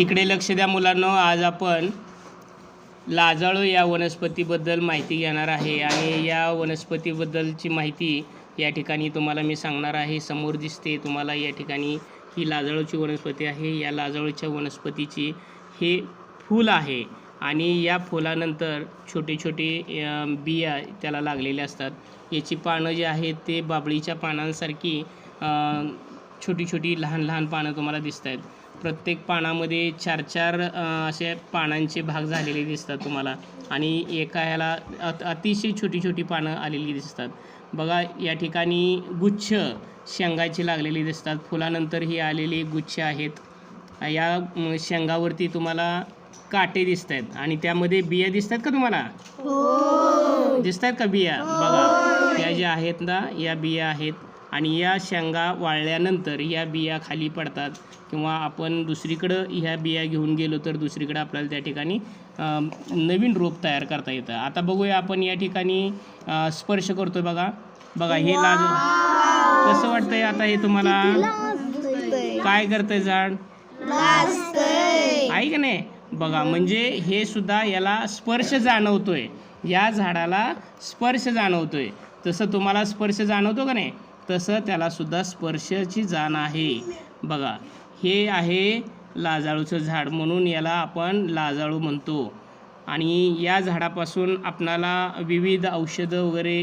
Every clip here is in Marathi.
इकडे लक्ष द्या मुलांनो आज आपण लाजाळू या वनस्पतीबद्दल माहिती घेणार आहे आणि या वनस्पतीबद्दलची माहिती या ठिकाणी तुम्हाला मी सांगणार आहे. समोर दिसते तुम्हाला या ठिकाणी ही लाजाळूची वनस्पती आहे. या लाजाळूच्या वनस्पतीची हे फूल आहे आणि या फुलानंतर छोटे छोटे बिया त्याला लागलेले असतात. याची पानं जी आहेत ते बाबळीच्या पानांसारखी छोटी छोटी लहान लहान पानं तुम्हाला दिसत आहेत प्रत्येक पानामध्ये चार चार असे पानांचे भाग झालेले दिसतात तुम्हाला. आणि एका ह्याला अत अतिशय छोटी छोटी पानं आलेली दिसतात. बघा या ठिकाणी गुच्छ शेंगाची लागलेली दिसतात. फुलानंतर ही आलेली गुच्छ आहेत. या शेंगावरती तुम्हाला काटे दिसत आहेत आणि त्यामध्ये बिया दिसत आहेत का तुम्हाला? दिसत आहेत का बिया? बघा त्या ज्या आहेत ना या बिया आहेत. आणि या शेंगा वाळल्यानंतर या बिया खाली पडतात किंवा आपण दुसरीकडं ह्या बिया घेऊन गेलो तर दुसरीकडं आपल्याला त्या ठिकाणी नवीन रोप तयार करता येतं. आता बघूया आपण या ठिकाणी स्पर्श करतोय बघा. बघा हे लाज कसं वाटतंय आता हे तुम्हाला? काय करतंय झाड? आहे का नाही? बघा म्हणजे हे सुद्धा याला स्पर्श जाणवतोय. या झाडाला स्पर्श जाणवतोय. तसं तुम्हाला स्पर्श जाणवतो का नाही? तसं त्यालासुद्धा स्पर्शाची जाण आहे. बघा हे आहे लाजाळूचं झाड म्हणून याला आपण लाजाळू म्हणतो. आणि या झाडापासून आपणाला विविध औषधं वगैरे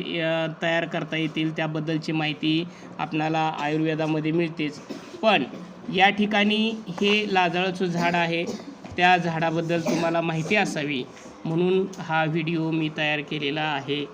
तयार करता येतील. त्याबद्दलची माहिती आपणाला आयुर्वेदामध्ये मिळतेच. पण या ठिकाणी हे लाजाळूचं झाड आहे. त्या झाडाबद्दल तुम्हाला माहिती असावी. म्हणून हा व्हिडिओ मी तयार केलेला आहे.